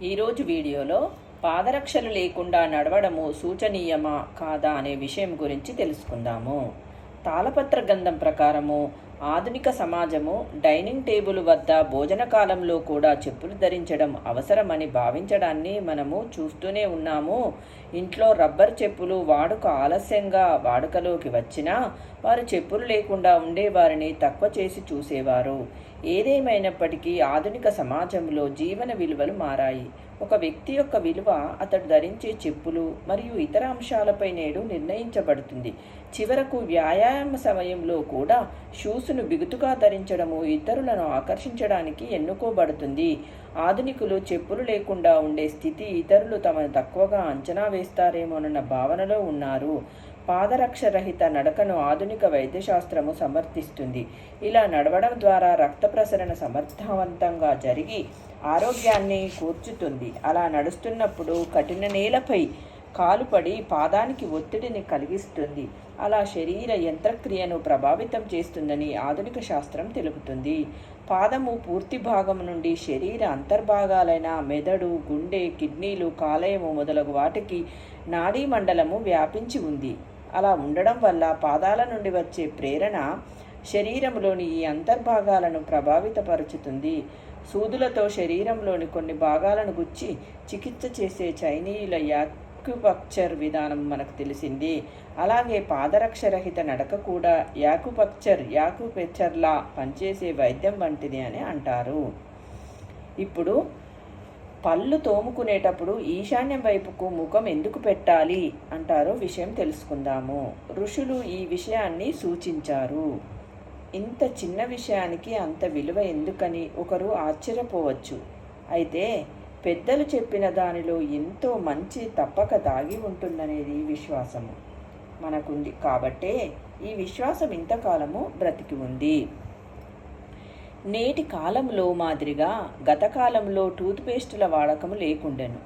ఈరోజు వీడియోలో పాదరక్షలు లేకుండా నడవడము సూచనీయమా కాదా అనే విషయం గురించి తెలుసుకుందాము. తాళపత్ర గంధం ప్రకారము ఆధునిక సమాజము డైనింగ్ టేబుల్ వద్ద భోజన కాలంలో కూడా చెప్పులు ధరించడం అవసరమని భావించడాన్ని మనము చూస్తూనే ఉన్నాము. ఇంట్లో రబ్బర్ చెప్పులు వాడుక ఆలస్యంగా వాడుకలోకి వచ్చినా వారు చెప్పులు లేకుండా ఉండేవారిని తక్కువ చేసి చూసేవారు. ఏదేమైనప్పటికీ ఆధునిక సమాజంలో జీవన విలువలు మారాయి. ఒక వ్యక్తి యొక్క విలువ అతడు ధరించే చెప్పులు మరియు ఇతర అంశాలపై నేడు నిర్ణయించబడుతుంది. చివరకు వ్యాయామ సమయంలో కూడా మనస్సును బిగుతుగా ధరించడము ఇతరులను ఆకర్షించడానికి ఎన్నుకోబడుతుంది. ఆధునికులు చెప్పులు లేకుండా ఉండే స్థితి ఇతరులు తమను తక్కువగా అంచనా వేస్తారేమోనన్న భావనలో ఉన్నారు. పాదరక్షరహిత నడకను ఆధునిక వైద్యశాస్త్రము సమర్థిస్తుంది. ఇలా నడవడం ద్వారా రక్త ప్రసరణ సమర్థవంతంగా జరిగి ఆరోగ్యాన్ని కూర్చుతుంది. అలా నడుస్తున్నప్పుడు కఠిన నేలపై కాలుపడి పాదానికి ఒత్తిడిని కలిగిస్తుంది. అలా శరీర యంత్రక్రియను ప్రభావితం చేస్తుందని ఆధునిక శాస్త్రం తెలుపుతుంది. పాదము పూర్తి భాగం నుండి శరీర అంతర్భాగాలైన మెదడు గుండె కిడ్నీలు కాలేయము మొదలగు వాటికి నాడీ మండలము వ్యాపించి ఉంది. అలా ఉండడం వల్ల పాదాల నుండి వచ్చే ప్రేరణ శరీరంలోని ఈ అంతర్భాగాలను ప్రభావితపరుచుతుంది. సూదులతో శరీరంలోని కొన్ని భాగాలను గుచ్చి చికిత్స చేసే చైనీయుల యాక్యుపక్చర్ విధానం మనకు తెలిసింది. అలాగే పాదరక్షరహిత నడక కూడా యాకుపక్చర్ యాకుపెక్చర్లా పనిచేసే వైద్యం వంటిది అని అంటారు. ఇప్పుడు పళ్ళు తోముకునేటప్పుడు ఈశాన్యం వైపుకు ముఖం ఎందుకు పెట్టాలి అంటారో విషయం తెలుసుకుందాము. ఋషులు ఈ విషయాన్ని సూచించారు. ఇంత చిన్న విషయానికి అంత విలువ ఎందుకని ఒకరు ఆశ్చర్యపోవచ్చు. అయితే పెద్దలు చెప్పిన దానిలో ఎంతో మంచి తప్పక దాగి ఉంటుందనేది విశ్వాసము. మనకుంది. కాబట్టే ఈ విశ్వాసం ఇంతకాలము బ్రతికి ఉంది. నేటి కాలంలో మాదిరిగా గతకాలంలో టూత్పేస్టుల వాడకము లేకుండెను.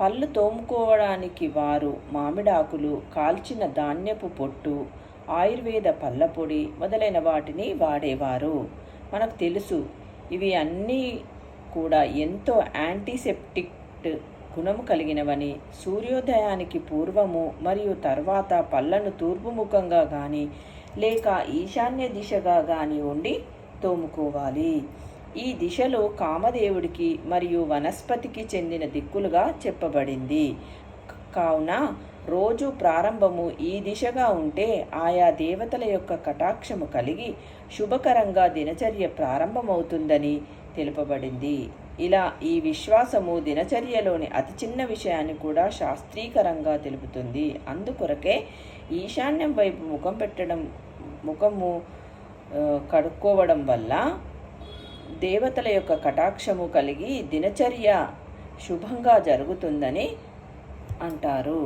పళ్ళు తోముకోవడానికి వారు మామిడాకులు కాల్చిన ధాన్యపు పొట్టు ఆయుర్వేద పళ్ళపొడి మొదలైన వాటిని వాడేవారు. మనకు తెలుసు ఇవి అన్నీ కూడా ఎంతో యాంటీసెప్టిక్ గుణము కలిగినవని సూర్యోదయానికి పూర్వము మరియు తర్వాత పళ్ళను తూర్పుముఖంగా కానీ లేక ఈశాన్య దిశగా కానీ ఉండి తోముకోవాలి. ఈ దిశలో కామదేవుడికి మరియు వనస్పతికి చెందిన దిక్కులుగా చెప్పబడింది. కావున రోజు ప్రారంభము ఈ దిశగా ఉంటే ఆయా దేవతల యొక్క కటాక్షము కలిగి శుభకరంగా దినచర్య ప్రారంభమవుతుందని తెలుపబడింది. ఇలా ఈ విశ్వాసము దినచర్యలోని అతి చిన్న విషయాన్ని కూడా శాస్త్రీకరంగా తెలుపుతుంది. అందుకొరకే ఈశాన్యం వైపు ముఖం పెట్టడం ముఖము కడుక్కోవడం వల్ల దేవతల యొక్క కటాక్షము కలిగి దినచర్య శుభంగా జరుగుతుందని అంటారు.